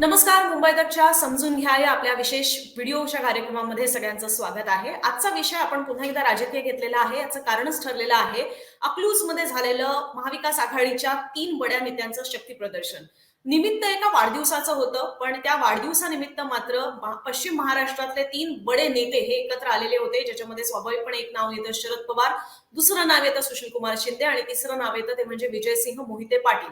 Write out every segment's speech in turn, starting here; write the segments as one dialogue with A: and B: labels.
A: नमस्कार मुंबई तकच्या समजून घ्या या आपल्या विशेष व्हिडिओच्या कार्यक्रमामध्ये सगळ्यांचं स्वागत आहे. आजचा विषय आपण पुन्हा एकदा राजकीय घेतलेला आहे. याचं कारणच ठरलेलं आहे. अकलूजमध्ये झालेलं महाविकास आघाडीच्या तीन बड्या नेत्यांचं शक्ती प्रदर्शन. निमित्त एका वाढदिवसाचं होतं पण त्या वाढदिवसानिमित्त मात्र पश्चिम महाराष्ट्रातले तीन बडे नेते हे एकत्र आलेले होते ज्याच्यामध्ये स्वाभाविकपणे एक नाव येतं शरद पवार दुसरं नाव येतं सुशील कुमार शिंदे आणि तिसरं नाव येतं ते म्हणजे विजयसिंह मोहिते पाटील.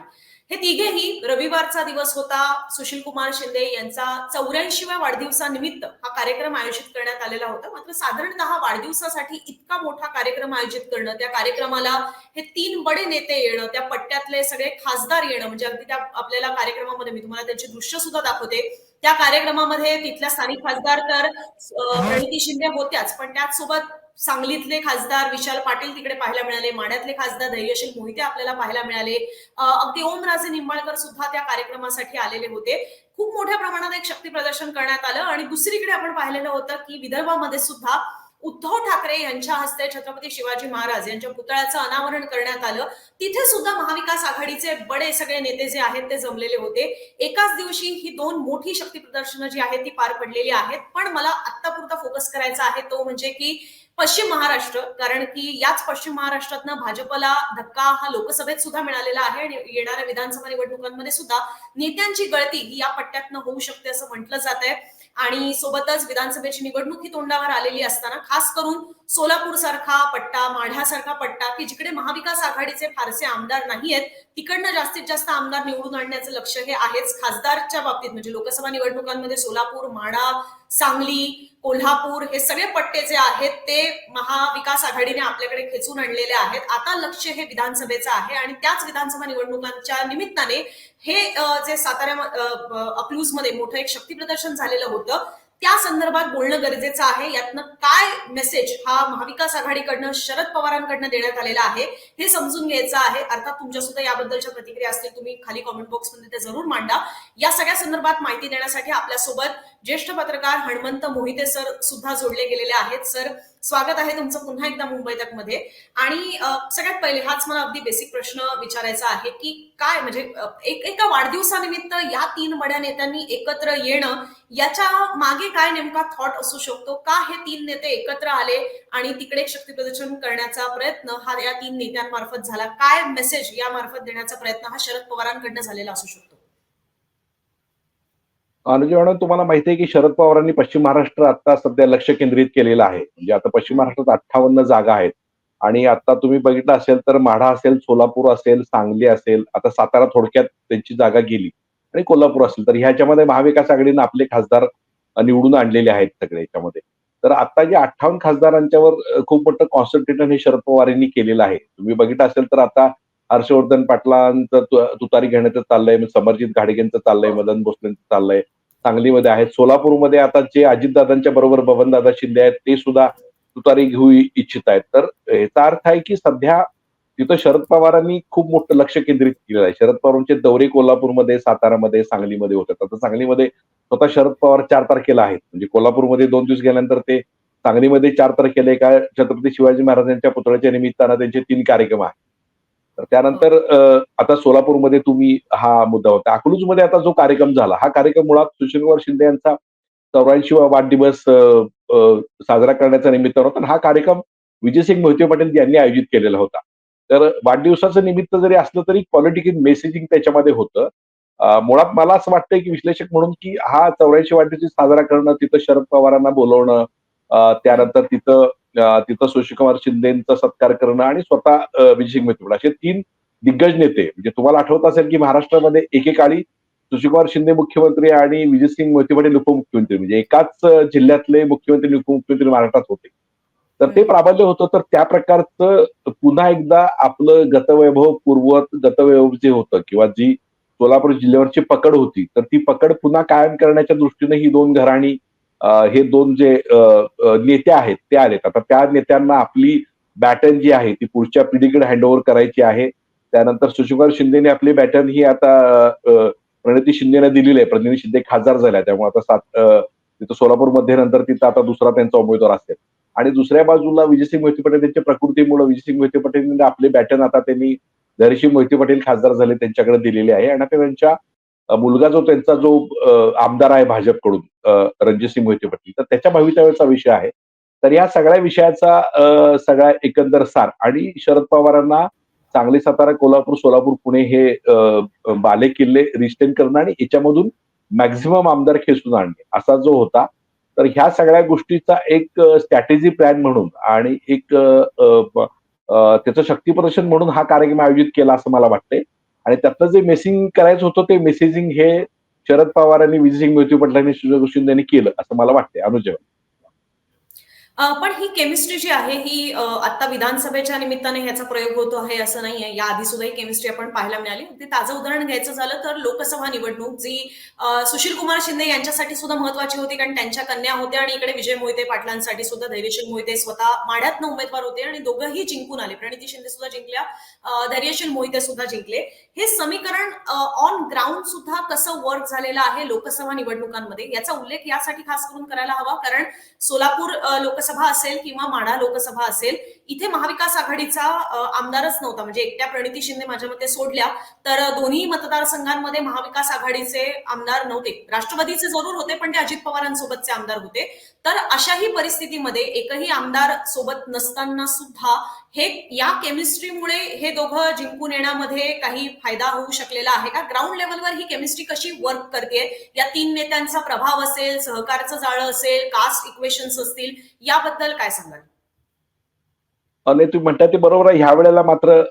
A: हे तिघेही रविवारचा दिवस होता. सुशील कुमार शिंदे यांचा चौऱ्याऐंशीव्या वाढदिवसानिमित्त हा कार्यक्रम आयोजित करण्यात आलेला होता. मात्र साधारणतः वाढदिवसासाठी इतका मोठा कार्यक्रम आयोजित करणं त्या कार्यक्रमाला हे तीन बडे नेते येणं त्या पट्ट्यातले सगळे खासदार येणं म्हणजे अगदी त्या आपल्याला कार्यक्रमामध्ये मी तुम्हाला त्यांची दृश्य सुद्धा दाखवते. त्या कार्यक्रमामध्ये तिथल्या स्थानिक खासदार तर प्रणिती शिंदे होत्याच. पण त्याचसोबत सांगलीतले खासदार विशाल पाटील तिकडे पाहायला मिळाले माण्यातले खासदार धैर्यशील मोहिते आपल्याला पाहायला मिळाले. अगदी ओमराजे निंबाळकर सुद्धा त्या कार्यक्रमासाठी आलेले होते. खूप मोठ्या प्रमाणात एक शक्ती प्रदर्शन करण्यात आलं आणि दुसरीकडे आपण पाहिलेलं होतं की विदर्भामध्ये सुद्धा उद्धव ठाकरे यांच्या हस्ते छत्रपती शिवाजी महाराज यांच्या पुतळ्याचं अनावरण करण्यात आलं. तिथे सुद्धा महाविकास आघाडीचे बडे सगळे नेते जे आहेत ते जमलेले होते. एकाच दिवशी ही दोन मोठी शक्ती प्रदर्शनं जी आहेत ती पार पडलेली आहेत. पण मला आत्तापुरता फोकस करायचा आहे तो म्हणजे की पश्चिम महाराष्ट्र कारण की याच पश्चिम महाराष्ट्रातनं भाजपला धक्का हा लोकसभेत सुद्धा मिळालेला आहे आणि येणाऱ्या विधानसभा निवडणुकांमध्ये सुद्धा नेत्यांची गळती ही या पट्ट्यातनं होऊ शकते असं म्हटलं जात आहे. आणि सोबतच विधानसभेची निवडणूक ही तोंडावर आलेली असताना खास करून सोलापूर सारखा पट्टा माढ्यासारखा पट्टा की जिकडे महाविकास आघाडीचे फारसे आमदार नाही आहेत तिकडनं जास्तीत जास्त आमदार निवडून आणण्याचं लक्ष हे आहेच. खासदारच्या बाबतीत म्हणजे लोकसभा निवडणुकांमध्ये सोलापूर माढा सांगली कोल्हापूर हे सगळे पट्टे जे आहेत ते महाविकास आघाडीने आपल्याकडे खेचून आणलेले आहेत आता लक्ष हे विधानसभेचं आहे आणि त्याच विधानसभा निवडणुकांच्या निमित्ताने हे जे साताऱ्या अकलूजमध्ये मोठं एक शक्ती प्रदर्शन झालेलं होतं त्या संदर्भात बोलणं गरजेचं आहे. यातनं काय मेसेज हा महाविकास आघाडीकडनं शरद पवारांकडनं देण्यात आलेला आहे हे समजून घ्यायचं आहे. अर्थात तुमच्या सुद्धा याबद्दलच्या प्रतिक्रिया असतील तुम्ही खाली कॉमेंट बॉक्समध्ये ते जरूर मांडा. या सगळ्या संदर्भात माहिती देण्यासाठी आपल्यासोबत ज्येष्ठ पत्रकार हणमंत मोहिते सर सुद्धा जोडले गेलेले आहेत. सर स्वागत आहे तुमचं पुन्हा एकदा मुंबई तकमध्ये. आणि सगळ्यात पहिले हाच मला अगदी बेसिक प्रश्न विचारायचा आहे की काय म्हणजे एक एका वाढदिवसानिमित्त या तीन बड्या नेत्यांनी एकत्र येणं याच्या मागे काय नेमका थॉट असू शकतो? का हे तीन नेते एकत्र आले आणि तिकडे शक्ती प्रदर्शन करण्याचा प्रयत्न हा या तीन नेत्यांमार्फत झाला? काय मेसेज या मार्फत देण्याचा प्रयत्न हा शरद पवारांकडनं झालेला असू शकतो?
B: अनुजी मॅडम तुम्हाला माहिती आहे की शरद पवारांनी पश्चिम महाराष्ट्र आता सध्या लक्ष केंद्रित केलेलं आहे. म्हणजे आता पश्चिम महाराष्ट्रात अठ्ठावन्न जागा आहेत. आणि आता तुम्ही बघितलं असेल तर माढा असेल सोलापूर असेल सांगली असेल आता सातारा थोडक्यात त्यांची जागा गेली. आणि कोल्हापूर असेल. तर ह्याच्यामध्ये महाविकास आघाडीनं आपले खासदार निवडून आणलेले आहेत सगळे याच्यामध्ये. तर आता जे अठ्ठावन्न खासदारांच्यावर खूप मोठं कॉन्सन्ट्रेशन हे शरद पवारांनी केलेलं आहे. तुम्ही बघितलं असेल तर आता हर्षवर्धन पाटलांचं तुतारी घेण्याचं चाललंय समरजित घाडगेंचं चाललंय मदन भोसलेंचं चाललंय सांगलीमध्ये आहेत. सोलापूरमध्ये आता जे अजितदादांच्या बरोबर बबनदादा शिंदे आहेत ते सुद्धा तुतारी घेऊ इच्छित आहेत. तर याचा अर्थ आहे की सध्या तिथं शरद पवारांनी खूप मोठं लक्ष केंद्रित केलेलं आहे. शरद पवारांचे दौरे कोल्हापूरमध्ये सातारामध्ये सांगलीमध्ये होतात. आता सांगलीमध्ये स्वतः शरद पवार चार तारखेला आहेत. म्हणजे कोल्हापूरमध्ये दोन दिवस गेल्यानंतर ते सांगलीमध्ये चार तारखेला एका छत्रपती शिवाजी महाराजांच्या पुतळ्याच्या निमित्तानं त्यांचे तीन कार्यक्रम आहेत. त्यानंतर अ, आता सोलापूरमध्ये तुम्ही हा मुद्दा होता. अकलूजमध्ये आता जो कार्यक्रम झाला हा कार्यक्रम मुळात सुशीलकुमार शिंदे यांचा चौऱ्याऐंशीवा वाढदिवस साजरा करण्याचा निमित्त होता. आणि हा कार्यक्रम विजयसिंग मोहिते पाटील यांनी आयोजित केलेला होता. तर वाढदिवसाचं निमित्त जरी असलं तरी पॉलिटिकल मेसेजिंग त्याच्यामध्ये होतं. मुळात मला असं वाटतंय की विश्लेषक म्हणून की हा चौऱ्याऐंशी वाढदिवस साजरा करणं तिथं शरद पवारांना बोलवणं त्यानंतर तिथं तिथं सुशीलकुमार शिंदेचा सत्कार करणं आणि स्वतः विजयसिंग पाटील असे तीन दिग्गज नेते म्हणजे तुम्हाला आठवत असेल की महाराष्ट्रामध्ये एकेकाळी सुशीलकुमार शिंदे मुख्यमंत्री आणि विजयसिंग मोहिते पाटील उपमुख्यमंत्री म्हणजे एकाच जिल्ह्यातले मुख्यमंत्री आणि उपमुख्यमंत्री महाराष्ट्रात होते. तर ते प्राबल्य होतं तर त्या प्रकारचं पुन्हा एकदा आपलं गतवैभव पूर्वत गतवैभव जे होतं किंवा जी सोलापूर जिल्ह्यावरची पकड होती तर ती पकड पुन्हा कायम करण्याच्या दृष्टीने ही दोन घराणी हे दोन जे नेते आहेत ते आलेत. आता त्या नेत्यांना आपली बॅटन जी आहे ती पुढच्या पिढीकडे हँडओव्हर करायची आहे. त्यानंतर सुशीलकुमार शिंदेने आपली बॅटन ही आता प्रणिती शिंदेने दिलेली आहे. प्रणिती शिंदे खासदार झाल्या त्यामुळे आता सात तिथं सोलापूरमध्ये नंतर तिथं आता दुसरा त्यांचा उमेदवार असेल. आणि दुसऱ्या बाजूला विजयसिंग मोहिते पटेल त्यांच्या प्रकृतीमुळे विजयसिंग मोहिते पाटील आपले बॅटन आता त्यांनी धैर्यसिंग मोहिते पाटील खासदार झाले त्यांच्याकडे दिलेले आहे. आणि आता त्यांच्या मुलगा जो त्यांचा जो आमदार आहे भाजपकडून अ, रणजितसिंह मोहिते पाटील तर त्याच्या भवितव्याचा विषय आहे. तर या सगळ्या विषयाचा सगळा एकंदर सार आणि शरद पवारांना सांगली, सातारा, कोल्हापूर, सोलापूर, पुणे हे बाले बालेकिल्ले रिस्टेन करणं आणि याच्यामधून मॅक्झिमम आमदार खेचून आणणे असा जो होता. तर ह्या सगळ्या गोष्टीचा एक स्ट्रॅटेजी प्लॅन म्हणून आणि एक त्याचं शक्ती प्रदर्शन म्हणून हा कार्यक्रम आयोजित केला असं मला वाटतंय. आणि त्यातलं जे मेसिंग करायचं होतं ते मेसेजिंग हे शरद पवार आणि विजयसिंग मोहिते पाटलांनी सुजय गोष्टींनी केलं असं मला वाटतंय अनुज.
A: पण ही केमिस्ट्री जी आहे ही आता विधानसभेच्या निमित्ताने ह्याचा प्रयोग होतो आहे असं नाहीये. या आधी सुद्धा ही केमिस्ट्री आपण पाहायला मिळाली. ते ताजं उदाहरण घ्यायचं झालं तर लोकसभा निवडणूक जी सुशील सुशीलकुमार शिंदे यांच्यासाठी सुद्धा महत्वाची होती कारण त्यांच्या कन्या होत्या आणि इकडे विजय मोहिते पाटलांसाठी सुद्धा धैर्यशील मोहिते स्वतः माड्यातनं उमेदवार होते आणि दोघंही जिंकून आले. प्रणिती शिंदे सुद्धा जिंकल्या, धैर्यशील मोहिते सुद्धा जिंकले. हे समीकरण ऑन ग्राउंड सुद्धा कसं वर्क झालेलं आहे लोकसभा निवडणुकांमध्ये याचा उल्लेख यासाठी खास करून करायला हवा कारण सोलापूर लोकसभा लोकसभा असेल किंवा माढा लोकसभा असेल इथे महाविकास आघाडीचा आमदारच नव्हता म्हणजे एकट्या प्रणिती शिंदे माझ्या मते सोडल्या तर दोन्ही मतदारसंघांमध्ये महाविकास आघाडीचे आमदार नव्हते. राष्ट्रवादीचे जरूर होते पण ते अजित पवारांसोबतचे आमदार होते. तर अशाही परिस्थितीमध्ये एकही आमदार सोबत नसताना सुद्धा हे या केमिस्ट्रीमुळे हे दोघं जिंकून येण्यामध्ये काही फायदा होऊ शकलेला आहे का? ग्राउंड लेवलवर ही केमिस्ट्री कशी वर्क करते या तीन नेत्यांचा प्रभाव असेल, सहकारचं जाळं असेल, कास्ट इक्वेशन्स असतील याबद्दल काय सांगाल?
B: आणि तुम्ही म्हणताय ते बरोबर आहे. ह्या वेळेला मात्र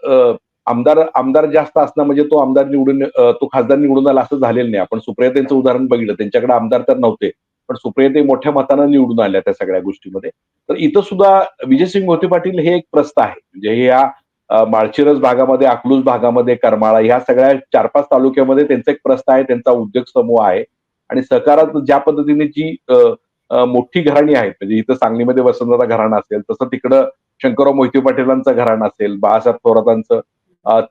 B: आमदार आमदार जास्त असणं म्हणजे तो आमदार निवडून तो खासदार निवडून आला असं झालेलं नाही. आपण सुप्रियाताईंचं उदाहरण बघितलं. त्यांच्याकडे आमदार तर नव्हते. पण सुप्रियते मोठ्या मतानं निवडून आल्या त्या सगळ्या गोष्टीमध्ये. तर इथं सुद्धा विजयसिंग मोहिते पाटील हे एक प्रस्थ आहे. म्हणजे या माळशिरस भागामध्ये, अकलूज भागामध्ये, करमाळा ह्या सगळ्या 4-5 तालुक्यामध्ये त्यांचा एक प्रस्थ आहे. त्यांचा उद्योग समूह आहे. आणि सहकारात ज्या पद्धतीने जी मोठी घराणी आहेत म्हणजे इथं सांगलीमध्ये वसंतदादा घराणा असेल, तसं तिकडं शंकरराव मोहिते पाटीलांचं घराणं असेल, बाळासाहेब थोरातांचं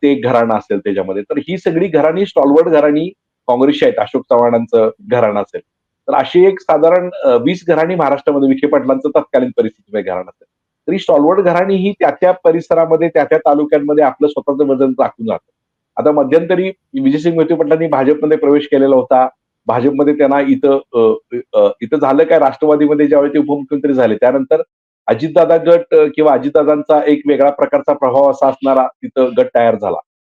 B: ते घराणं असेल त्याच्यामध्ये. तर ही सगळी घराणी स्टॉलवर्ड घराणी काँग्रेसची आहेत. अशोक चव्हाणांचं घराणं असेल. तर अशी एक साधारण वीस घराणी महाराष्ट्रामध्ये विखे पाटलांचं तत्कालीन परिस्थितीमध्ये घराणं असेल. तर स्टॉलवर्ड घराणी ही त्या-त्या परिसरामध्ये, त्या-त्या तालुक्यांमध्ये आपलं स्वतःचं वजन राखून जातं. आता मध्यंतरी विजयसिंग मोहिते पाटलांनी भाजपमध्ये प्रवेश केलेला होता. भाजपमध्ये त्यांना इथं इथं झालं काय राष्ट्रवादीमध्ये ज्यावेळी ते उपमुख्यमंत्री झाले त्यानंतर अजितदादा गट किंवा अजितदादांचा एक वेगळा प्रकारचा प्रभाव असा असणारा तिथं गट तयार झाला.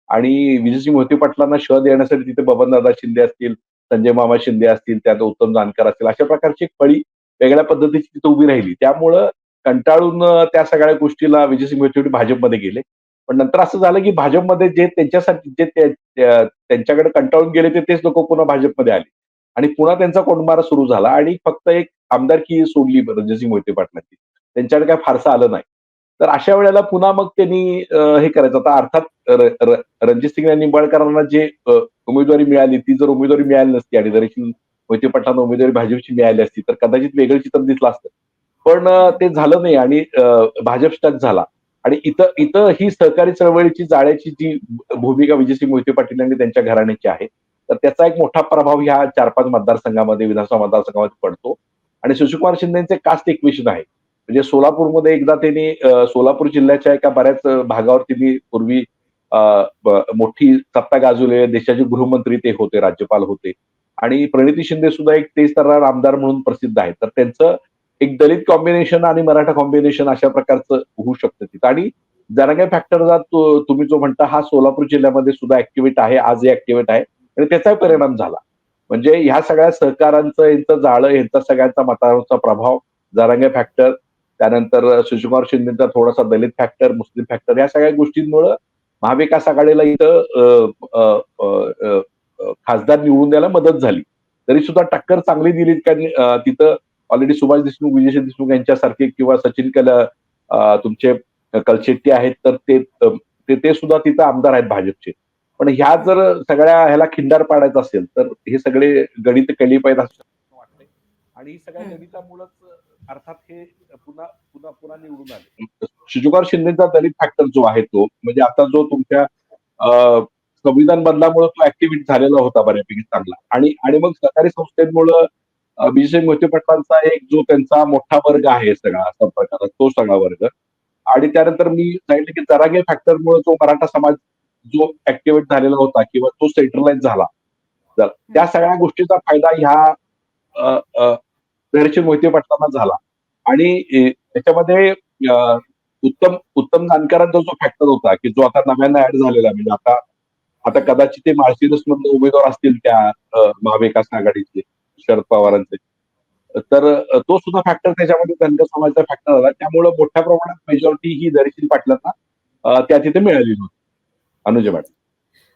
B: आणि विजयसिंग मोहिते पाटलांना शह देण्यासाठी तिथे बबनदादा शिंदे असतील, संजय मामा शिंदे असतील, त्यात उत्तम जानकर असतील, अशा प्रकारची एक फळी वेगळ्या पद्धतीची तिथं उभी राहिली. त्यामुळं कंटाळून त्या सगळ्या गोष्टीला विजयसिंग मोहिते भाजपमध्ये गेले. पण नंतर असं झालं की भाजपमध्ये जे त्यांच्यासाठी जे त्यांच्याकडे कंटाळून गेले ते तेच लोक पुन्हा भाजपमध्ये आले. आणि पुन्हा त्यांचा कोंडमारा सुरू झाला आणि फक्त एक आमदारकी सोडली रणजितसिंग मोहिते पाटलांची. त्यांच्याकडे काय फारसं आलं नाही. तर अशा वेळेला पुन्हा मग त्यांनी हे करायचं. आता अर्थात रणजित सिंग रणजितसिंह निंबाळकरांना जे उमेदवारी मिळाली ती जर उमेदवारी मिळाली नसती आणि जर मोहिते पाटलांना उमेदवारी भाजपची मिळाली असती तर कदाचित वेगळं चित्र दिसलं असतं. पण ते झालं नाही आणि भाजप स्टक झाला. आणि इथं इथं ही सहकारी चळवळीची जाळ्याची जी भूमिका विजयसिंग मोहिते पाटील आणि त्यांच्या घराण्याची आहे. तर त्याचा एक मोठा प्रभाव ह्या 4-5 मतदारसंघामध्ये, विधानसभा मतदारसंघामध्ये पडतो. आणि सुशीलकुमार शिंदेचे कास्ट इक्वेशन आहे. म्हणजे सोलापूरमध्ये एकदा त्यांनी सोलापूर जिल्ह्याच्या एका बऱ्याच भागावर त्यांनी पूर्वी मोठी सत्ता गाजवलेले देशाचे गृहमंत्री ते होते, राज्यपाल होते. आणि प्रणिती शिंदे सुद्धा एक तेच तर्रार आमदार म्हणून प्रसिद्ध आहेत. तर त्यांचं एक दलित कॉम्बिनेशन आणि मराठा कॉम्बिनेशन अशा प्रकारचं होऊ शकतं तिथं. आणि जरांगे फॅक्टरचा तुम्ही जो म्हणता हा सोलापूर जिल्ह्यामध्ये सुद्धा ऍक्टिव्हेट आहे. आजही ऍक्टिव्हेट आहे. आणि त्याचाही परिणाम झाला. म्हणजे ह्या सगळ्या सहकारांचं यांचं जाळं, यांचा सगळ्यांचा मतांचा प्रभाव, जरांग्या फॅक्टर, त्यानंतर सुशीलकुमार शिंदेचा थोडासा दलित फॅक्टर, मुस्लिम फॅक्टर या सगळ्या गोष्टींमुळं महाविकास आघाडीला इथं खासदार निवडून द्यायला मदत झाली. तरी सुद्धा टक्कर चांगली दिली कारण तिथं ऑलरेडी सुभाष देशमुख, विजय देशमुख यांच्यासारखे किंवा सचिन कल तुमचे कलशेट्टी आहेत तर ते ते सुद्धा तिथं आमदार आहेत भाजपचे. पण ह्या जर सगळ्या ह्याला खिंडार पाडायचं असेल तर हे सगळे गणित केली पाहिजेत असं वाटतंय. आणि सगळ्या. गणितामुळंच अर्थात हे पुन्हा पुन्हा पुन्हा निवडून आले. सुशीलकुमार शिंदेचा दलित फॅक्टर जो आहे तो म्हणजे आता जो तुमच्या संविधान बदलामुळे तो ॲक्टिव्हेट झालेला होता बऱ्यापैकी चांगला. आणि आणि मग सहकारी संस्थेमुळं अ, विजयसिंह मोहिते पाटलांचा एक जो त्यांचा मोठा वर्ग आहे सगळा असा प्रकार तो सगळा वर्ग. आणि त्यानंतर मी सांगितलं की जरांगे फॅक्टरमुळे जो मराठा समाज जो ॲक्टिव्हेट झालेला होता किंवा तो सेंट्रलाइज झाला. तर त्या सगळ्या गोष्टीचा फायदा ह्या अ, मोहिते पाटलांना झाला. आणि त्याच्यामध्ये उत्तम उत्तम जानकरांचा जो फॅक्टर होता की जो आता नव्यानं ऍड झालेला म्हणजे आता आता कदाचित ते माळशिरस मधले उमेदवार असतील त्या महाविकास आघाडीचे शरद पवारांचे. तर तो सुद्धा फॅक्टर त्याच्यामध्ये धनगर समाजाचा फॅक्टर आला. त्यामुळे मोठ्या प्रमाणात मेजॉरिटी ही दर्शन पाटलांना त्या तिथे मिळाली होती अनुजे पाटील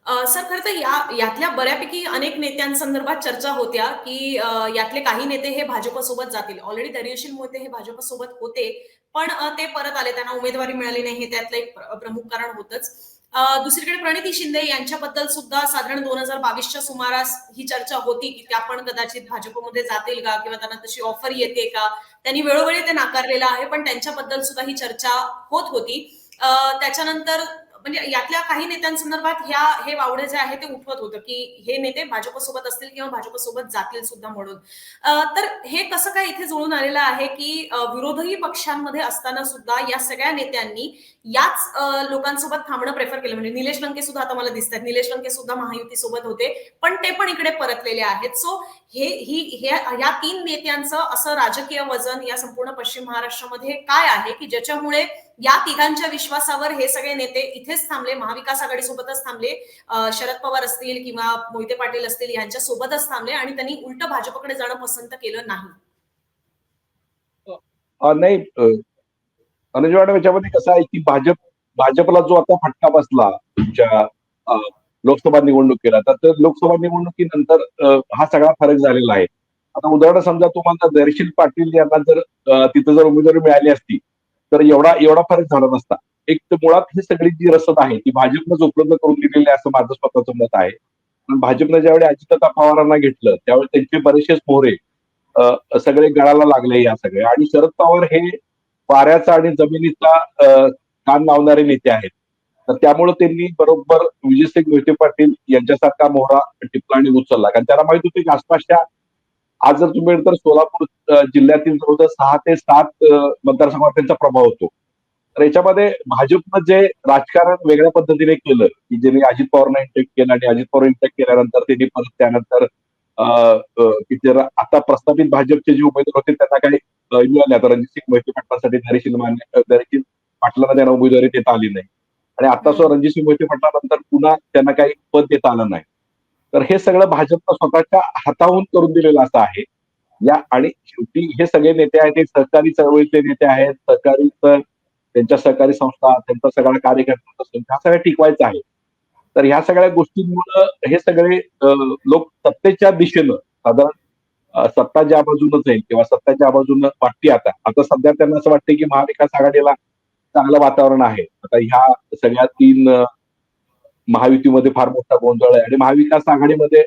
A: सर खरं तर या यातल्या बऱ्यापैकी अनेक नेत्यांसंदर्भात चर्चा होत्या की यातले काही नेते हे भाजपसोबत जातील. ऑलरेडी दर्यशील मोहिते हे भाजपसोबत होते पण ते परत आले. त्यांना उमेदवारी मिळाली नाही हे त्यातलं एक प्रमुख कारण होतच. दुसरीकडे प्रणिती शिंदे यांच्याबद्दल सुद्धा साधारण दोन हजार बावीसच्या सुमारास ही चर्चा होती की त्या पण कदाचित भाजपमध्ये जातील का किंवा त्यांना तशी ऑफर येते का? त्यांनी वेळोवेळी ते नाकारलेलं आहे पण त्यांच्याबद्दल सुद्धा ही चर्चा होत होती. त्याच्यानंतर म्हणजे यातल्या काही नेत्यांसंदर्भात ह्या हे वावडे जे आहे ते उठवत होतं की हे नेते भाजपसोबत असतील किंवा भाजपसोबत जातील सुद्धा म्हणून. तर हे कसं काय इथे जुळून आलेलं आहे की विरोधी पक्षांमध्ये असताना सुद्धा या सगळ्या नेत्यांनी याच लोकांसोबत थांबणं प्रेफर केलं. म्हणजे निलेश लंके सुद्धा आता मला दिसतात निलेश लंके सुद्धा महायुती सोबत होते पण ते पण इकडे परतलेले आहेत. सो हे ही हे- या तीन नेत्यांचं असं राजकीय वजन या संपूर्ण पश्चिम महाराष्ट्रामध्ये काय आहे की ज्याच्यामुळे या तिघांच्या विश्वासावर हे सगळे नेते इथेच थांबले महाविकास आघाडी सोबतच थांबले शरद पवार असतील किंवा मोहिते पाटील असतील यांच्या सोबतच थांबले आणि त्यांनी उलट भाजपकडे जाणं पसंत केलं नाही.
B: नाही अनुज मॅडम याच्यामध्ये कसं आहे की भाजप भाजपला जो आता फटका बसला तुमच्या लोकसभा निवडणुकीला तर लोकसभा निवडणुकीनंतर हा सगळा फरक झालेला आहे. आता उदाहरण समजा तुम्हाला दर्शील पाटील यांना जर तिथं जर उमेदवारी मिळाली असती तर एवढा एवढा फरक झाला नसता. एक तर मुळात ही सगळी जी रसद आहे ती भाजपनंच उपलब्ध करून दिलेली आहे असं माझं स्वतःचं मत आहे. पण भाजपनं ज्यावेळी अजितदादा पवारांना घेतलं त्यावेळी त्यांचे बरेचसे मोहरे सगळे गळाला लागले या सगळे. आणि शरद पवार हे वाऱ्याचा आणि जमिनीचा कान लावणारे नेते आहेत. तर त्यामुळे त्यांनी बरोबर विजयसिंग मोहिते पाटील यांच्यासारखा मोहरा टिपला आणि उचलला. कारण त्याला माहीत होते की आसपासच्या आज जर तुम्ही तर सोलापूर जिल्ह्यातील जवळजवळ सहा ते सात मतदारसंघावर त्यांचा प्रभाव होतो. तर याच्यामध्ये भाजपनं जे राजकारण वेगळ्या पद्धतीने केलं की ज्यांनी अजित पवारांना इंटेक्ट केलं आणि अजित पवार इंटेक्ट केल्यानंतर त्यांनी परत त्यानंतर आता प्रस्थापित भाजपचे जे उमेदवार होते त्यांना काही अ, मिळाले रणजित सिंग मोहिते पाटलासाठी धैर्यशील मान्य अ, पाटलांना त्यांना उमेदवारी देता आली नाही. आणि आता रणजित
A: सिंग
B: रणजित मोहिते पाटलानंतर पुन्हा त्यांना काही पद देता आलं नाही. तर हे सगळं भाजपनं स्वतःच्या हाताहून करून दिलेलं असं आहे. या आणि शेवटी हे सगळे नेते आहेत हे सहकारी चळवळीतले नेते आहेत सहकारी त्यांच्या सहकारी संस्था त्यांचा सगळा कार्यकर्ता ह्या सगळ्या टिकवायचं आहे. तर ह्या सगळ्या गोष्टींमुळं हे सगळे लोक सत्तेच्या दिशेनं साधारण सत्ता ज्या बाजूनं जाईल किंवा सत्ताच्या बाजूनं वाटते आता आता सध्या त्यांना असं वाटतं की महाविकास आघाडीला चांगलं वातावरण आहे. आता ह्या सगळ्या तीन महायुतीमध्ये फार मोठा गोंधळ आहे. आणि महाविकास आघाडीमध्ये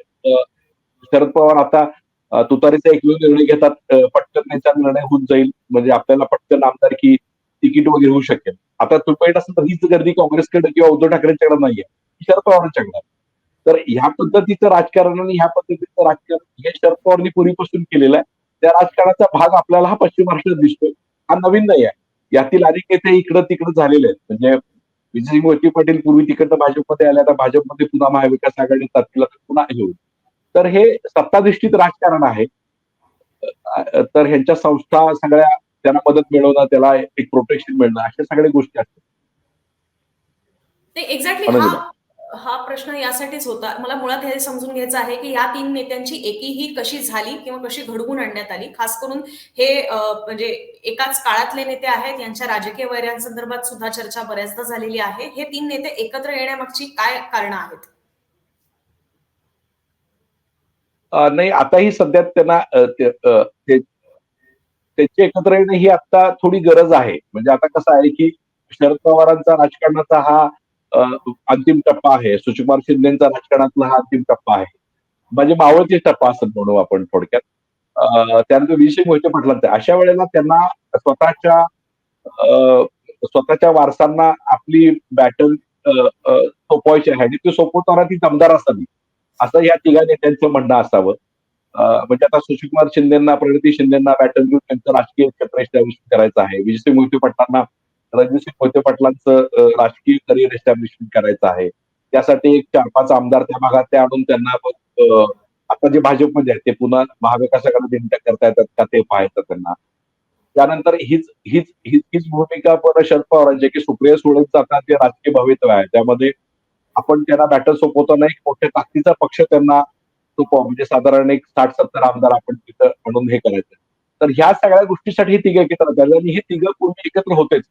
B: शरद पवार आता तुतारीचा तुतारीचा एकमेव निर्णय घेतात. पटकन त्यांचा निर्णय होऊन जाईल. म्हणजे आपल्याला पटकन आमदारकी तिकीट वगैरे होऊ शकेल. आता तुम्ही असं असेल तर हीच गर्दी काँग्रेसकडे किंवा उद्धव ठाकरेंच्याकडे नाहीये. शरद पवारांच्याकडे तर ह्या पद्धतीचं राजकारण आणि ह्या पद्धतीचं राजकारण हे शरद पवारांनी पूर्वीपासून केलेलं आहे. त्या राजकारणाचा भाग आपल्याला हा पश्चिम महाराष्ट्रात दिसतोय. हा नवीन नाही आहे. यातील अनेक नेते इकडं तिकडं झालेले आहेत. म्हणजे विजय मोहिते पाटील पूर्वी तिकडनं भाजपमध्ये आले आता भाजपमध्ये पुन्हा महाविकास आघाडी तात्पुला पुन्हा घेऊन तर हे सत्ताधिष्ठित राजकारण आहे. तर ह्यांच्या संस्था सगळ्या त्यांना मदत मिळवणं त्याला एक प्रोटेक्शन मिळणं अशा सगळ्या गोष्टी असतात.
A: एक्झॅक्टली. हा प्रश्न यासाठीच होता. मला मुळात हे समजून घ्यायचं आहे की या तीन नेत्यांची एकीही कशी झाली किंवा कशी घडवून आणण्यात आली खास करून हे म्हणजे एकाच काळातले नेते आहेत यांच्या राजकीय वैर्यांसंदर्भात सुद्धा चर्चा बऱ्याचदा झालेली आहे. हे तीन नेते एकत्र येण्यामागची काय कारण आहेत?
B: नाही आताही सध्या त्यांना अ, एकत्र येणं ही आता थोडी गरज आहे. म्हणजे आता कसं आहे की शरद पवारांचा राजकारणाचा हा अंतिम टप्पा आहे. सुषकुमार शिंदेचा राजकारणातला हा अंतिम टप्पा आहे. म्हणजे मावळचे टप्पा असत म्हणू आपण थोडक्यात. त्यानंतर विषय मोहिते तर अशा वेळेला त्यांना स्वतःच्या अ, स्वतःच्या वारसांना आपली बॅटल सोपवायची आहे. आणि ती सोपवताना ती दमदार असावी. असं या तिघा नेत्यांचं म्हणणं असावं. म्हणजे आता सुशीलकुमार शिंदेना प्रणिती शिंदेना बॅटल घेऊन त्यांचं राजकीय क्षेत्र एस्टॅब्लिश करायचं आहे. विजयसिंग मोहिते पाटलांना रणजितसिंग मोहिते पाटलांचं राजकीय करिअर एस्टॅब्लिशमेंट करायचं आहे. त्यासाठी एक चार पाच आमदार त्या भागात ते आणून त्यांना आता जे भाजपमध्ये आहेत ते पुन्हा महाविकासाकडे दिंड करता येतात का ते पाहायचं त्यांना. त्यानंतर हीच हीच हीच हीच भूमिका पण शरद पवारांची की सुप्रिया सुळेंचं आता ते राजकीय भवितव्य आहे त्यामध्ये आपण त्यांना बॅटल सोपवताना एक मोठ्या ताकदीचा पक्ष त्यांना सोपवा म्हणजे साधारण एक साठ सत्तर आमदार आपण तिथं म्हणून हे करायचं. तर ह्या सगळ्या गोष्टीसाठी ही तिघं एकत्र झाली आणि हे तिघं पूर्वी एकत्र होतेच.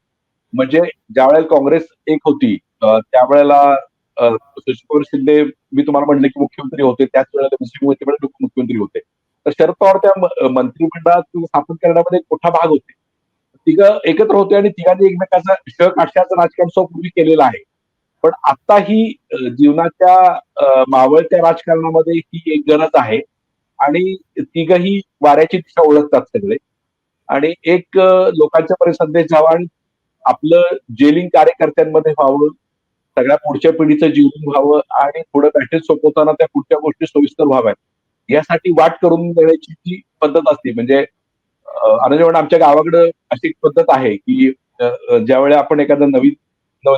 B: म्हणजे ज्यावेळेला काँग्रेस एक होती त्यावेळेला शशिकुमार शिंदे मी तुम्हाला म्हणले की मुख्यमंत्री होते त्याच वेळेला दुसरी वेळेला मुख्यमंत्री होते. तर शरद पवार त्या मंत्रिमंडळात स्थापन करण्यामध्ये एक मोठा भाग होते. तिघं एकत्र होते आणि तिघांनी एकमेकाचा श काढण्याचं राजकारण स्वपूर्वी केलेलं आहे. पण आता ही जीवनाच्या मावळत्या राजकारणामध्ये ही एक गरज आहे आणि तिघही वाऱ्याची दिशा ओळखतात सगळे. आणि एक लोकांच्या परिसंदेश संदेश जावा आणि आपलं जेलिंग कार्यकर्त्यांमध्ये व्हावं सगळ्या पुढच्या पिढीचं जीवन व्हावं आणि पुढे बॅटरी सोपवताना त्या पुढच्या गोष्टी सोयीस्कर व्हाव्यात. यासाठी वाट करून देण्याची जी पद्धत असते. म्हणजे अनुज आमच्या गावाकडं अशी एक पद्धत आहे की अं, ज्यावेळी आपण एखादं नवीन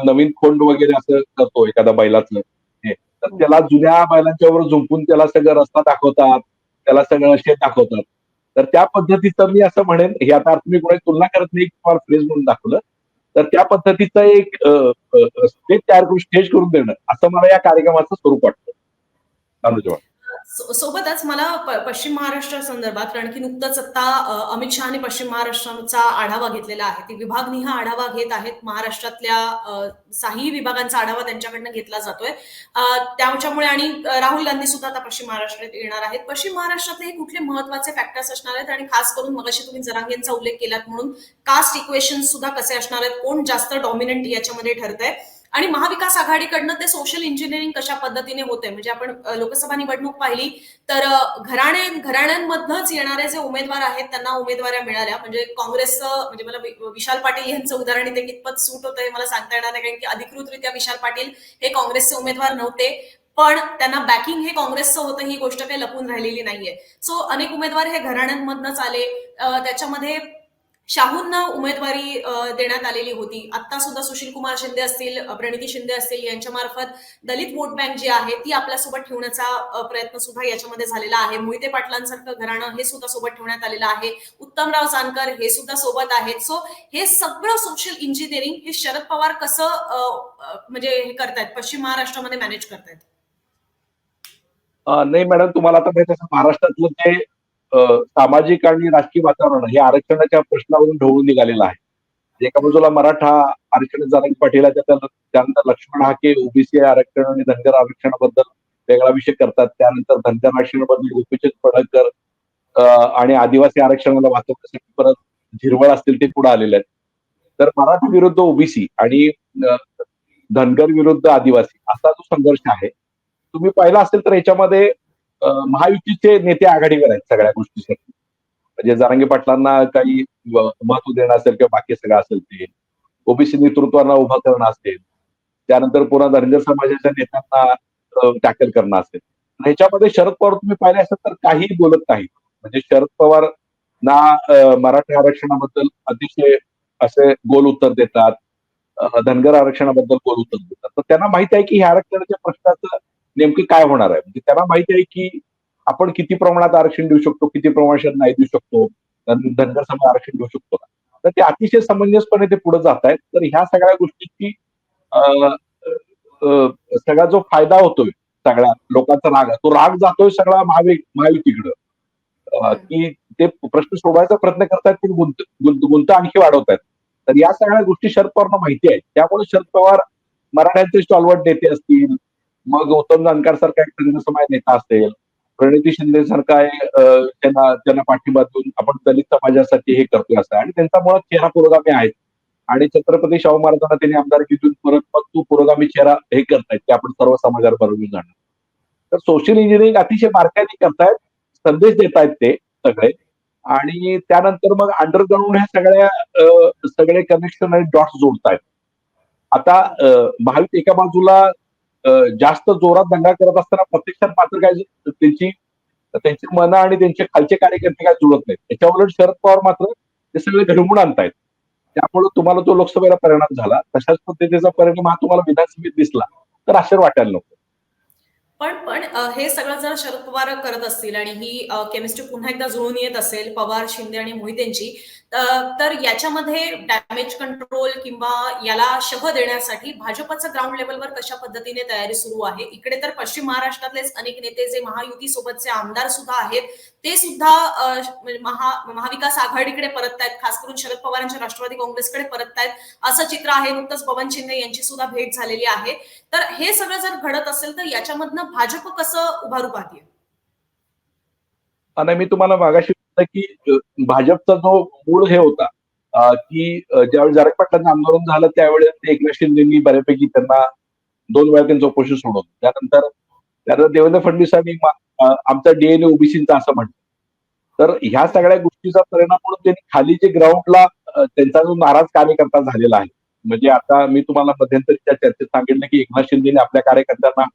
B: नवीन खोंड वगैरे असं करतो एखाद्या बैलाचं तर त्याला जुन्या बैलांच्या वर झुंपून त्याला सगळं रस्ता दाखवतात त्याला सगळं शेत दाखवतात. तर त्या पद्धतीचं मी असं म्हणेन हे आता मी कोणी तुलना करत नाही तुम्हाला फ्रेज म्हणून दाखवलं. तर त्या पद्धतीचं एक स्टेज तयार करून स्टेज करून देणं. असं मला या कार्यक्रमाचं स्वरूप वाटतं. अनुज
A: सोबतच मला पश्चिम महाराष्ट्र संदर्भात कारण की नुकतंच आता अमित शहाने पश्चिम महाराष्ट्राचा आढावा घेतलेला आहे. ते विभागनिहा आढावा घेत आहेत. महाराष्ट्रातल्या साही विभागांचा आढावा त्यांच्याकडनं घेतला जातोय. त्याच्यामुळे आणि राहुल गांधी सुद्धा आता पश्चिम महाराष्ट्रात येणार आहेत. पश्चिम महाराष्ट्रातले हे कुठले महत्त्वाचे फॅक्टर्स असणार आहेत? आणि खास करून मगाशी तुम्ही जरांगेंचा उल्लेख केलात म्हणून कास्ट इक्वेशन सुद्धा कसे असणार आहेत? कोण जास्त डॉमिनंट याच्यामध्ये ठरत आहे आणि महाविकास आघाडीकडनं ते सोशल इंजिनिअरिंग कशा पद्धतीने होते म्हणजे आपण लोकसभा निवडणूक पाहिली तर घराणे घराण्यांमधनच येणारे जे उमेदवार आहेत त्यांना उमेदवाऱ्या मिळाल्या. म्हणजे काँग्रेसचं म्हणजे मला विशाल पाटील यांचं उदाहरण इथे कितपत सूट होतं हे मला सांगता येणार नाही कारण की अधिकृतरित्या विशाल पाटील हे काँग्रेसचे उमेदवार नव्हते. पण त्यांना बॅकिंग हे काँग्रेसचं होतं ही गोष्ट काही लपून राहिलेली नाहीये. सो अनेक उमेदवार हे घराण्यांमधनच आले. त्याच्यामध्ये शाहूंना उमेदवारी देण्यात आलेली होती. आता सुद्धा सुशील कुमार शिंदे असतील प्रणिती शिंदे असतील यांच्या मार्फत दलित वोट बँक जी आहे ती आपल्यासोबत ठेवण्याचा प्रयत्न सुद्धा याच्यामध्ये झालेला आहे. मोहिते पाटलांसारखं घराणं हे सुद्धा सोबत ठेवण्यात आलेलं आहे. उत्तमराव जानकर हे सुद्धा सोबत आहेत. सो हे सगळं सोशल इंजिनिअरिंग हे शरद पवार कसं म्हणजे हे करतायत? पश्चिम महाराष्ट्रामध्ये मॅनेज करतायत?
B: नाही मॅडम तुम्हाला आता माहिती महाराष्ट्रातलं जे सामाजिक आणि राजकीय वातावरण हे आरक्षणाच्या प्रश्नावरून ढवळून निघालेलं आहे. एका बाजूला मराठा आरक्षण जाणं पाटील त्यानंतर लक्ष्मण हाके ओबीसी आरक्षण आणि धनगर आरक्षणाबद्दल वेगळा विषय करतात. त्यानंतर धनगर आरक्षणाबद्दल गोपीचंद पडळकर आणि आदिवासी आरक्षणाला वाचवण्यासाठी परत झिरवळ असतील ते पुढे आलेले आहेत. तर मराठा विरुद्ध ओबीसी आणि धनगर विरुद्ध आदिवासी असा जो संघर्ष आहे तुम्ही पाहिला असेल तर याच्यामध्ये महायुतीचे नेते आघाडीवर आहेत सगळ्या गोष्टीसाठी. म्हणजे जारांगे पाटलांना काही महत्त्व देणं असेल किंवा बाकी सगळं असेल ते ओबीसी नेतृत्वांना उभं करणं असेल त्यानंतर पुन्हा धनगर समाजाच्या नेत्यांना टॅकल करणं असेल. ह्याच्यामध्ये शरद पवार तुम्ही पाहिले असेल तर काही बोलत नाही म्हणजे शरद पवार ना मराठा आरक्षणाबद्दल अतिशय असे गोल उत्तर देतात धनगर आरक्षणाबद्दल गोल उत्तर देतात. तर त्यांना माहिती आहे की ह्या आरक्षणाच्या प्रश्नाचं नेमकी काय होणार आहे? म्हणजे त्यांना माहिती आहे की आपण किती प्रमाणात आरक्षण देऊ शकतो किती प्रमाणात नाही देऊ शकतो धनगर समाज आरक्षण देऊ शकतो तर ते अतिशय समंजसपणे ते पुढे जात आहेत. तर ह्या सगळ्या गोष्टीची सगळा जो फायदा होतोय सगळ्या लोकांचा राग तो राग जातोय सगळा महावी महायुतीकडं. की ते प्रश्न सोडवायचा प्रयत्न करतायत पण गुंत गुंत गुंत आणखी वाढवतायत. तर या सगळ्या गोष्टी शरद पवारना माहिती आहेत त्यामुळे शरद पवार मराठ्यांचे स्टॉलवर्ट नेते असतील मग उत्तम जानकर सारखा एक धनगर समाज नेता असेल प्रणिती शिंदे सारखा त्यांना त्यांना पाठिंबा देऊन आपण दलित समाजासाठी हे करतोय असं. आणि त्यांचा मुळात चेहरा पुरोगामी आहेत आणि छत्रपती शाहू महाराजांना त्यांनी आमदारकीतून परत मग तो पुरोगामी चेहरा हे करतायत की आपण सर्व समाजाला बरोबर जाणार तर सोशल इंजिनिअरिंग अतिशय बारकाईने करतायत संदेश देत आहेत ते सगळे. आणि त्यानंतर मग अंडरग्राऊंड ह्या सगळ्या सगळे कनेक्शन आणि डॉट्स जोडतायत. आता अं, एका बाजूला जास्त जोरात दंगा करत असताना प्रत्यक्षात मात्र काय त्यांची त्यांची मनं आणि त्यांचे खालचे कार्यकर्ते काय जुळत नाहीत. त्याच्या उलट शरद पवार मात्र ते सगळे घडवून आणतायत. त्यामुळे तुम्हाला तो लोकसभेला परिणाम झाला तशाच पद्धतीचा परिणाम हा तुम्हाला विधानसभेत दिसला तर आश्चर्य वाटायला नको.
A: पण पण हे सगळं जर शरद पवार करत असतील आणि ही केमिस्ट्री पुन्हा एकदा जुळून येत असेल पवार शिंदे आणि मोहित यांची तर याच्यामध्ये डॅमेज कंट्रोल किंवा याला शह देण्यासाठी भाजपचं ग्राउंड लेवलवर कशा पद्धतीने तयारी सुरू आहे? इकडे तर पश्चिम महाराष्ट्रातलेच अनेक नेते जे महायुती सोबतचे आमदार सुद्धा आहेत ते सुद्धा महा महाविकास आघाडीकडे परत आहेत खास करून शरद पवारांच्या राष्ट्रवादी काँग्रेसकडे परत आहेत असं चित्र आहे. नुकतंच पवन शिंदे यांची सुद्धा भेट झालेली आहे. तर हे सगळं जर घडत असेल तर याच्यामधनं भाजप कसं उभारू पाहते
B: आणि मी तुम्हाला मागाशी की भाजपचा जो मूळ हे होता की ज्यावेळी जारक पाटलांचं आंदोलन झालं त्यावेळेस ते एकनाथ शिंदेनी बऱ्यापैकी त्यांना दोन वेळा त्यांचं उपोषण सोडवलं. त्यानंतर त्यानंतर देवेंद्र फडणवीसांनी आमचा डीएनए ओबीसीचा असं म्हटलं. तर ह्या सगळ्या गोष्टीचा परिणाम म्हणून त्यांनी खाली जे ग्राउंडला त्यांचा जो नाराज कार्यकर्ता झालेला आहे म्हणजे आता मी तुम्हाला मध्यंतरीच्या चर्चेत सांगितलं की एकनाथ शिंदेने आपल्या कार्यकर्त्यांना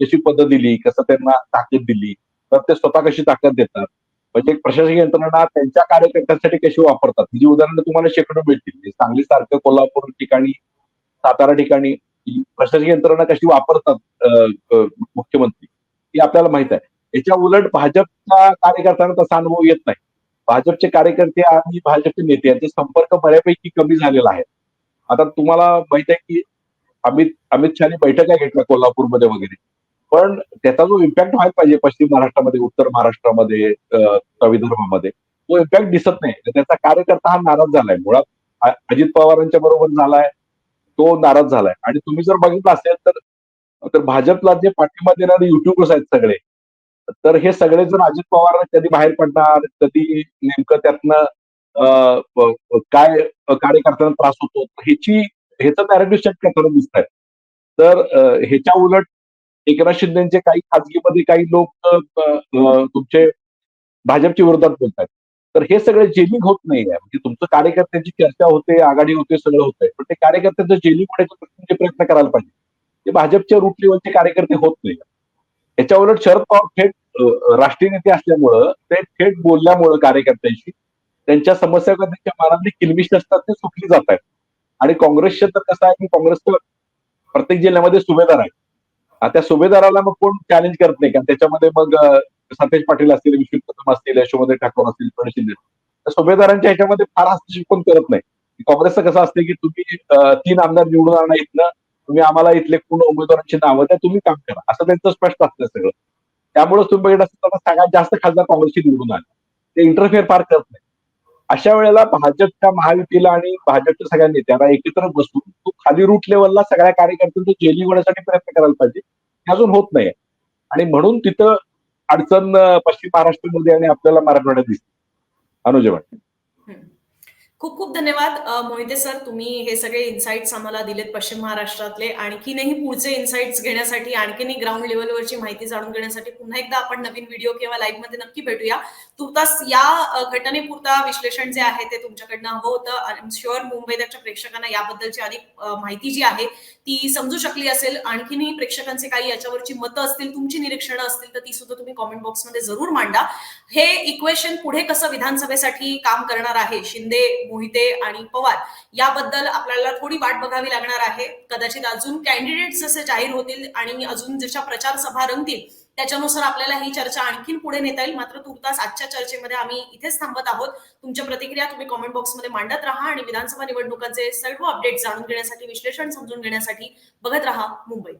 B: कशी पद्धत दिली कसं त्यांना ताकद दिली तर ते स्वतः कशी ताकद देतात? म्हणजे प्रशासकीय यंत्रणा त्यांच्या कार्यकर्त्यांसाठी कशी वापरतात? ही उदाहरणं तुम्हाला शेकडो मिळतील सांगली सारखं कोल्हापूर ठिकाणी सातारा ठिकाणी प्रशासकीय यंत्रणा कशी वापरतात मुख्यमंत्री हे आपल्याला माहीत आहे. याच्या उलट भाजपच्या कार्यकर्त्यांना तसा अनुभव येत नाही. भाजपचे कार्यकर्ते आणि भाजपचे नेते यांचे संपर्क बऱ्यापैकी कमी झालेला आहे. आता तुम्हाला माहीत आहे की अमित अमित शहानी बैठका घेतल्या कोल्हापूरमध्ये वगैरे. पण त्याचा जो इम्पॅक्ट व्हायला पाहिजे पश्चिम महाराष्ट्रामध्ये उत्तर महाराष्ट्रामध्ये अ, विदर्भामध्ये तो इम्पॅक्ट दिसत नाही. तर त्याचा कार्यकर्ता हा नाराज झालाय. मुळात अजित पवारांच्या बरोबर झालाय तो नाराज झालाय. आणि तुम्ही जर बघितलं असेल तर तर भाजपला जे पाठिंबा देणारे युट्यूबर्स आहेत सगळे तर हे सगळे जर अजित पवार कधी बाहेर पडणार कधी नेमकं त्यातनं काय कार्यकर्त्यांना त्रास होतो. ह्याची ह्याचं नॅरेटिव्ह सेट करताना दिसत आहे तर ह्याच्या उलट एकनाथ शिंदेचे काही खाजगीमध्ये काही लोक तुमचे भाजपच्या विरोधात बोलतात तर हे सगळं जेलिंग होत नाही आहे. म्हणजे तुमचं कार्यकर्त्यांची चर्चा होते आघाडी होते सगळं होतंय. पण ते कार्यकर्त्यांचं जेलिंग होण्याचे प्रयत्न करायला पाहिजे. ते भाजपच्या रूट लेवलचे कार्यकर्ते होत नाही. याच्या उलट शरद पवार थेट राष्ट्रीय नेते असल्यामुळं ते थेट बोलल्यामुळं कार्यकर्त्यांशी त्यांच्या समस्या त्यांच्या मनातली किलमिश असतात ते सुटली जात आहेत. आणि काँग्रेसचे तर कसं आहे की काँग्रेसचं प्रत्येक जिल्ह्यामध्ये सुभेदार आहे आता त्या सुभेदाराला मग कोण चॅलेंज करत नाही? कारण त्याच्यामध्ये मग सतेज पाटील असतील विश्व कदम असतील यशोमती ठाकूर असतील प्रणय शिंदे. त्या सुभेदारांच्या ह्याच्यामध्ये फार हस्तक्षेप कोण करत नाही. काँग्रेसचं कसं असतं की तुम्ही तीन आमदार निवडून आणा इथनं तुम्ही आम्हाला इथले पूर्ण उमेदवारांची नावं त्या तुम्ही काम करा. असं त्यांचं स्पष्ट असतं सगळं. त्यामुळे तुम्ही बघितलं असेल सगळ्यात जास्त खासदार काँग्रेसची निवडून आले. ते इंटरफेअर फार करत नाही. अशा वेळेला भाजपच्या महायुतीला आणि भाजपच्या सगळ्या नेत्यांना एकत्र बसून तो खाली रूट लेवलला सगळ्या कार्यकर्त्यांचं जेली होण्यासाठी प्रयत्न करायला पाहिजे. हे अजून होत नाही. आणि म्हणून तिथं अडचण पश्चिम महाराष्ट्रामध्ये आणि आपल्याला मराठवाड्यात दिसते. अनुजय वाटते.
A: खूप खूप धन्यवाद मोहिते सर. तुम्ही हे सगळे इन्साइट्स आम्हाला दिलेत पश्चिम महाराष्ट्रातले. आणखीनही पुढचे इन्साइट्स घेण्यासाठी आणखीनही ग्राउंड लेवलवरची माहिती जाणून घेण्यासाठी पुन्हा एकदा आपण नवीन व्हिडिओ किंवा लाईव्हमध्ये नक्की भेटूया. तुर्तास या घटनेपुरता विश्लेषण जे आहे ते तुमच्याकडनं हवं होतं. आय शुअर मुंबईच्या प्रेक्षकांना याबद्दलची अधिक माहिती जी आहे ती समजू शकली असेल. आणखीनही प्रेक्षकांचे काही याच्यावरची मतं असतील तुमची निरीक्षणं असतील तर ती सुद्धा तुम्ही कॉमेंट बॉक्समध्ये जरूर मांडा. हे इक्वेशन पुढे कसं विधानसभेसाठी काम करणार आहे? शिंदे मोहिते आणि पवार याबद्दल आपल्याला थोडी वाट बघावी लागणार आहे. कदाचित अजून कॅन्डिडेट जसे जाहीर होतील आणि अजून जशा प्रचार सभा रंगतील त्याच्यानुसार आपल्याला ही चर्चा आणखीन पुढे नेता येईल. मात्र तुर्तास आजच्या चर्चेमध्ये आम्ही इथेच थांबत आहोत. तुमच्या प्रतिक्रिया तुम्ही कॉमेंट बॉक्समध्ये मांडत राहा आणि विधानसभा निवडणुकांचे सर्व अपडेट जाणून घेण्यासाठी विश्लेषण समजून घेण्यासाठी बघत राहा मुंबई